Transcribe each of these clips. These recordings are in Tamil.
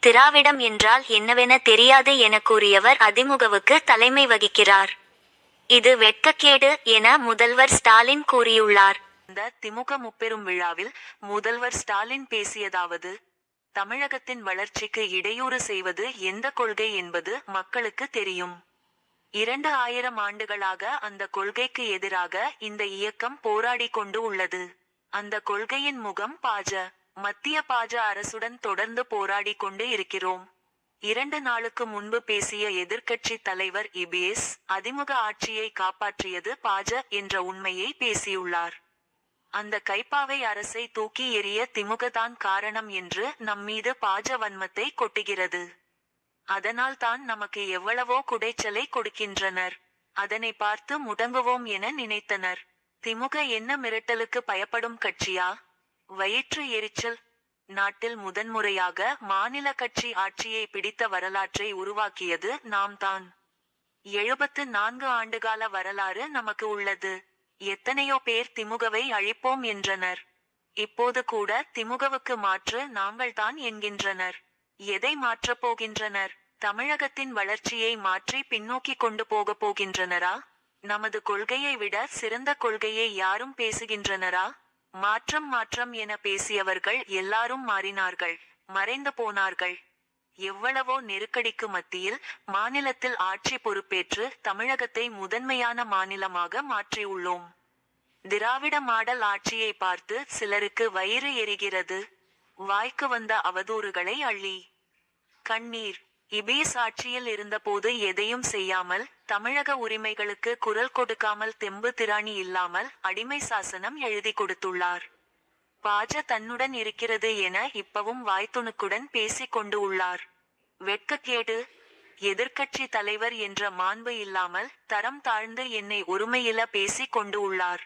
திராவிடம் என்றால் என்னவென தெரியாது என கூறியவர் அதிமுகவுக்கு தலைமை வகிக்கிறார். இது வெட்கக்கேடு என முதல்வர் ஸ்டாலின் கூறியுள்ளார். இந்த திமுக முப்பெரும் விழாவில் முதல்வர் ஸ்டாலின் பேசியதாவது தமிழகத்தின் வளர்ச்சிக்கு இடையூறு செய்வது எந்த கொள்கை என்பது மக்களுக்கு தெரியும். இரண்டு ஆயிரம் ஆண்டுகளாக அந்த கொள்கைக்கு எதிராக இந்த இயக்கம் போராடி கொண்டு உள்ளது. அந்த கொள்கையின் முகம் பாஜ மத்திய பாஜ அரசுடன் தொடர்ந்து போராடி கொண்டு இருக்கிறோம். இரண்டு நாளுக்கு முன்பு பேசிய எதிர்க்கட்சி தலைவர் இபிஎஸ் அதிமுக ஆட்சியை காப்பாற்றியது பாஜ என்ற உண்மையை பேசியுள்ளார். அந்த கைப்பாவை அரசை தூக்கி எறிய திமுகதான் காரணம் என்று நம்மீது பாஜ வன்மத்தை கொட்டுகிறது. அதனால் தான் நமக்கு எவ்வளவோ குடைச்சலை கொடுக்கின்றனர். அதனை பார்த்து முடங்குவோம் என நினைத்தனர். திமுக என்ன மிரட்டலுக்கு பயப்படும் கட்சியா? வயிற்று எரிச்சல். நாட்டில் முதன்முறையாக மாநில கட்சி ஆட்சியை பிடித்த வரலாற்றை உருவாக்கியது நாம் தான் எழுபத்து நான்கு ஆண்டுகால வரலாறு நமக்கு உள்ளது. எத்தனையோ பேர் திமுகவை அழிப்போம் என்றனர். இப்போது கூட திமுகவுக்கு மாற்று நாங்கள்தான் என்கின்றனர். எதை மாற்றப் போகின்றனர்? தமிழகத்தின் வளர்ச்சியை மாற்றி பின்னோக்கி கொண்டு போகப் போகின்றனரா? நமது கொள்கையை விட சிறந்த கொள்கையை யாரும் பேசுகின்றனரா? மாற்றம் மாற்றம் என பேசியவர்கள் எல்லாரும் மாறினார்கள் மறைந்து போனார்கள். எவ்வளவோ நெருக்கடிக்கு மத்தியில் மாநிலத்தில் ஆட்சி பொறுப்பேற்று தமிழகத்தை முதன்மையான மாநிலமாக மாற்றியுள்ளோம். திராவிட மாடல் ஆட்சியை பார்த்து சிலருக்கு வயிறு எரிகிறது. வாய்க்கு வந்த அவதூறுகளை அள்ளி. கண்ணீர். இபேஸ் ஆட்சியில் இருந்தபோது எதையும் செய்யாமல் தமிழக உரிமைகளுக்கு குரல் கொடுக்காமல் தெம்பு திராணி இல்லாமல் அடிமை சாசனம் எழுதி கொடுத்துள்ளார். பாஜ தன்னுடன் இருக்கிறது என இப்பவும் வாய்த்துணுக்குடன் பேசிக் கொண்டு உள்ளார். வெட்கக்கேடு எதிர்க்கட்சி தலைவர் என்ற மாண்பு இல்லாமல் தரம் தாழ்ந்து என்னை ஒருமையில பேசிக் கொண்டு உள்ளார்.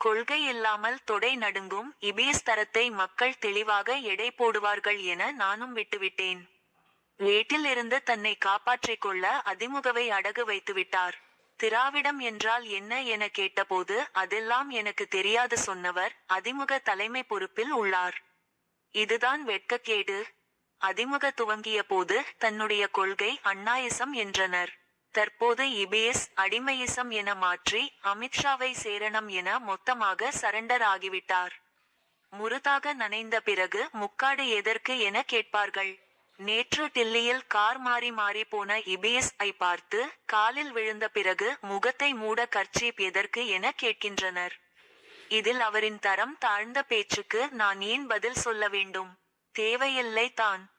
கொள்கை இல்லாமல் தொடை நடுங்கும் இபிஎஸ் தரத்தை மக்கள் தெளிவாக எடை போடுவார்கள் என நானும் விட்டுவிட்டேன். வேட்டில் இருந்து தன்னை காப்பாற்றிக் கொள்ள அதிமுகவை அடகு வைத்துவிட்டார் திராவிடம் என்றால் என்ன? என கேட்டபோது அதெல்லாம் எனக்கு தெரியாது சொன்னவர் அதிமுக தலைமை பொறுப்பில் உள்ளார். இதுதான் வெட்கக்கேடு. அதிமுக துவங்கிய போது தன்னுடைய கொள்கை அண்ணாயிசம் என்றனர். தற்போது இபிஎஸ் அடிமையிசம் என மாற்றி அமித்ஷாவை சேரணம் என மொத்தமாக சரண்டர் ஆகிவிட்டார். முருதாக நனைந்த பிறகு முக்காடு எதற்கு? என கேட்பார்கள். நேற்று டில்லியில் கார் மாறி மாறி போன இபிஎஸ் ஐ பார்த்து காலில் விழுந்த பிறகு முகத்தை மூட கர்ச்சீப் எதற்கு என கேட்கின்றனர். இதில் அவரின் தரம் தாழ்ந்த பேச்சுக்கு நான் ஏன் பதில் சொல்ல வேண்டும்? தேவையில்லை தான்.